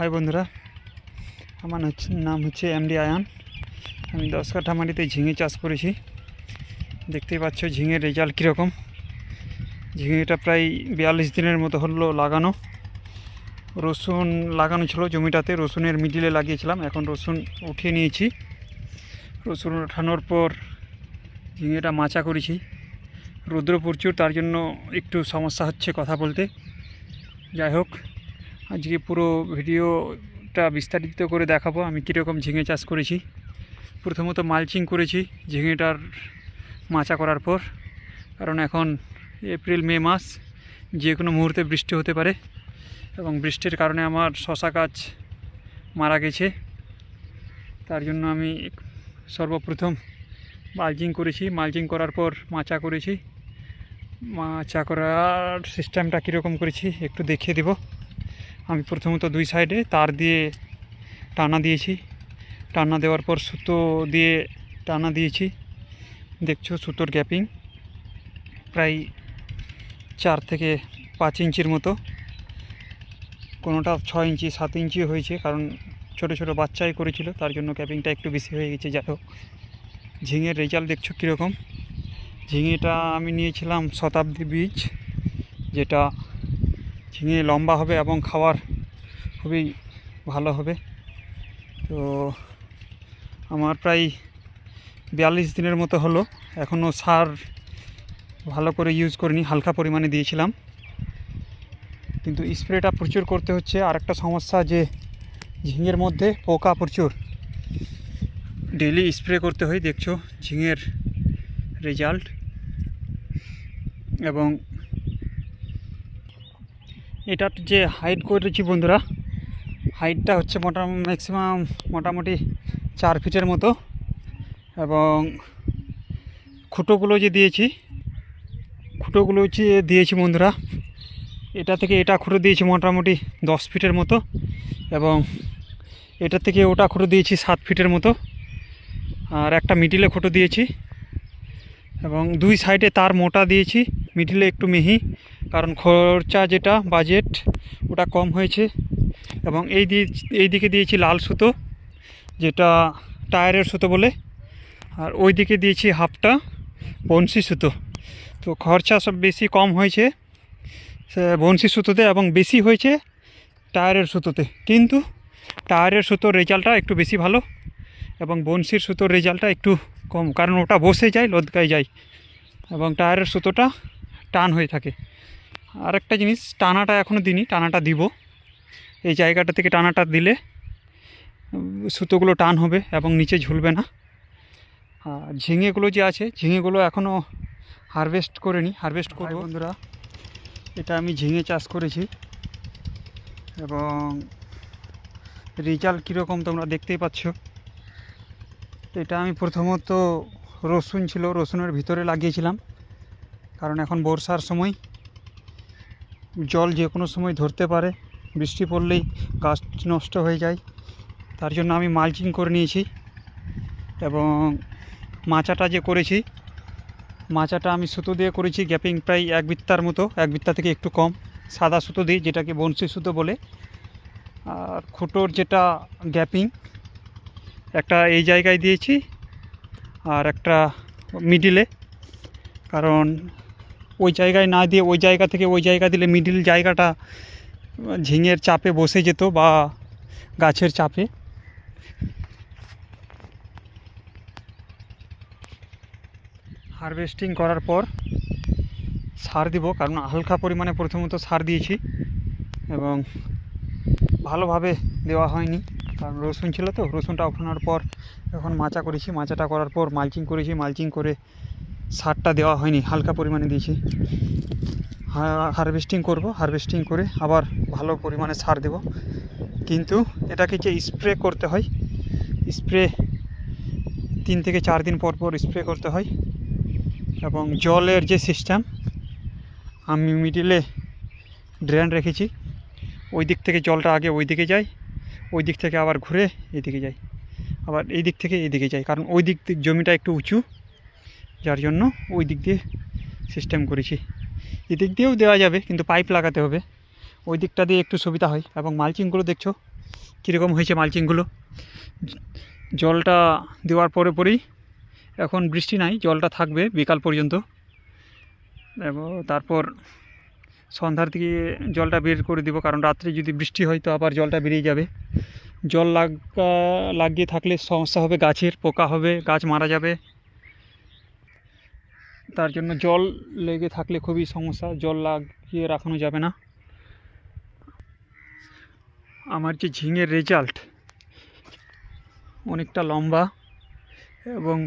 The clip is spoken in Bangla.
হাই বন্ধুরা, আমার হচ্ছে নাম হচ্ছে এমডি আয়ান আমি দশ কাঠা মাটিতে ঝিঙে চাষ করেছি। দেখতেই পাচ্ছ ঝিঙের রেজাল্ট কীরকম। ঝিঙেটা প্রায় বিয়াল্লিশ দিনের মতো হলো লাগানো। রসুন লাগানো ছিল জমিটাতে, রসুনের মিডিলে লাগিয়েছিলাম। এখন রসুন উঠিয়ে নিয়েছি। রসুন ওঠানোর পর ঝিঙেটা মাচা করেছি। রৌদ্র প্রচুর, তার জন্য একটু সমস্যা হচ্ছে কথা বলতে। যাই হোক আজকে পুরো ভিডিওটা বিস্তারিত করে দেখাবো। আমি কীরকম ঝিঙে চাষ করেছি। প্রথমত মালচিং করেছি ঝিঙেটার মাচা করার পর। কারণ এখন এপ্রিল, মে মাস যে কোনো মুহূর্তে বৃষ্টি হতে পারে এবং বৃষ্টির কারণে আমার শশা গাছ মারা গেছে। তার জন্য আমি সর্বপ্রথম মালচিং করেছি। মালচিং করার পর মাচা করেছি। মাচা করার সিস্টেমটা কীরকম করেছি একটু দেখিয়ে দেব। আমি প্রথমত দুই সাইডে তার দিয়ে টানা দিয়েছি। টানা দেওয়ার পর সুতো দিয়ে টানা দিয়েছি। দেখছ সুতোর গ্যাপিং? প্রায় চার থেকে পাঁচ ইঞ্চির মতো। কোনোটা ছয় ইঞ্চি, সাত ইঞ্চি হয়েছে কারণ ছোট ছোট বাচ্চাই করেছিল, তার জন্য ক্যাপিংটা একটু বেশি হয়ে গেছে। যাই হোক, ঝিঙের রেজাল্ট দেখছ কীরকম? ঝিঙেটা আমি নিয়েছিলাম শতাব্দী বীজ, যেটা ঝিঙে লম্বা হবে এবং খাওয়ার খুবই ভালো হবে। তো আমার প্রায় বিয়াল্লিশ দিনের মতো হলো। এখনও সার ভালো করে ইউজ করিনি, হালকা পরিমাণে দিয়েছিলাম। কিন্তু স্প্রেটা প্রচুর করতে হচ্ছে। আর একটা সমস্যা যে ঝিঙের মধ্যে পোকা প্রচুর। ডেলি স্প্রে করতে হয়, দেখছ? ঝিঙের রেজাল্ট এবং এটার যে হাইট করেছি বন্ধুরা হাইটটা হচ্ছে মোটা ম্যাক্সিমাম মোটামুটি চার ফিটের মতো এবং খুঁটোগুলো যে দিয়েছি, খুঁটোগুলো যে দিয়েছি বন্ধুরা, এটা থেকে এটা খুঁটো দিয়েছি মোটামুটি দশ ফিটের মতো এবং এটা থেকে ওটা খুঁটো দিয়েছি সাত ফিটের মতো। আর একটা মিডিলে খুঁটো দিয়েছি। এবং দুই সাইডে তার মোটা দিয়েছি, মিডিলে একটু মিহি, কারণ খরচা যেটা বাজেট ওটা কম হয়েছে। এবং এই দিয়ে এই দিকে দিয়েছি লাল সুতো, যেটা টায়ারের সুতো বলে, আর ওই দিকে দিয়েছি হাফটা বনশি সুতো। তো খরচা সব বেশি কম হয়েছে বনশি সুতোতে এবং বেশি হয়েছে টায়ারের সুতোতে। কিন্তু টায়ারের সুতোর রেজাল্টটা একটু বেশি ভালো। এবং বনশির সুতোর রেজাল্টটা একটু কম কারণ ওটা বসে যায় লদকায় যায় এবং টায়ারের সুতোটা টান হয়ে থাকে। আর একটা জিনিস টানাটা এখনও দিনই টানাটা দিব। এই জায়গাটা থেকে টানাটা দিলে সুতোগুলো টান হবে এবং নিচে ঝুলবে না। আর ঝিঙেগুলো যে আছে ঝিঙেগুলো এখনও হারভেস্ট করিনি হারভেস্ট করব। বন্ধুরা এটা আমি ঝিঙে চাষ করেছি এবং রেজাল্ট কীরকম তোমরা দেখতেই পাচ্ছ। এটা আমি প্রথমত রসুন ছিল, রসুনের ভিতরে লাগিয়েছিলাম। কারণ এখন বর্ষার সময়, জল যে কোনো সময় ধরতে পারে, বৃষ্টি পড়লেই গাছ নষ্ট হয়ে যায়। তার জন্য আমি মালচিং করে নিয়েছি এবং মাচাটা যে করেছি, মাচাটা আমি সুতো দিয়ে করেছি, গ্যাপিং প্রায় এক বিত্তার মতো, এক বিত্তা থেকে একটু কম, সাদা সুতো দিই যেটাকে বনশি সুতো বলে। আর খুঁটোর যেটা গ্যাপিং একটা এই জায়গায় দিয়েছি আর একটা মিডিলে, কারণ ওই জায়গায় না দিয়ে ওই জায়গা থেকে ওই জায়গা দিলে মিডিল জায়গাটা ঝিঙের চাপে বসে যেত বা গাছের চাপে। হারভেস্টিং করার পর সার দিব, কারণ হালকা পরিমাণে প্রথমত সার দিয়েছি এবং ভালোভাবে দেওয়া হয়নি। কারণ রসুন ছিল তো, রসুনটা ওঠানোর পর এখন মাচা করেছি, মাচাটা করার পর মালচিং করেছি, মালচিং করে সারটা দেওয়া হয়নি, হালকা পরিমাণে দিয়েছি। হারভেস্টিং করব হারভেস্টিং করে আবার ভালো পরিমাণে সার দেব। কিন্তু এটাকে যে স্প্রে করতে হয় স্প্রে তিন থেকে চার দিন পর পর স্প্রে করতে হয়। এবং জলের যে সিস্টেম আমি মিডিলে ড্রেন রেখেছি, ওই দিক থেকে জলটা আগে ওই দিকে যায় ওই দিক থেকে আবার ঘুরে এদিকে যাই। আবার এই দিক থেকে এদিকে যাই, কারণ ওই দিক জমিটা একটু উঁচু, যার জন্য ওই দিক দিয়ে সিস্টেম করেছি। এদিক দিয়েও দেওয়া যাবে, কিন্তু পাইপ লাগাতে হবে। ওই দিকটা দিয়ে একটু সুবিধা হয়। এবং মালচিংগুলো দেখছ, কীরকম হয়েছে মালচিংগুলো জলটা দেওয়ার পরে পরেই এখন বৃষ্টি নাই, জলটা থাকবে বিকাল পর্যন্ত। তারপর সন্ধ্যার দিকে জলটা বের করে দিব, কারণ রাত্রে যদি বৃষ্টি হয় তো আবার জলটা বেরিয়ে যাবে। জল লাগা, লাগিয়ে থাকলে সমস্যা হবে গাছের, পোকা হবে, গাছ মারা যাবে। তার জন্য জল লেগে থাকলে খুবই সমস্যা, জল লাগিয়ে রাখানো যাবে না। আমার যে ঝিঙের রেজাল্ট অনেকটা লম্বা এবং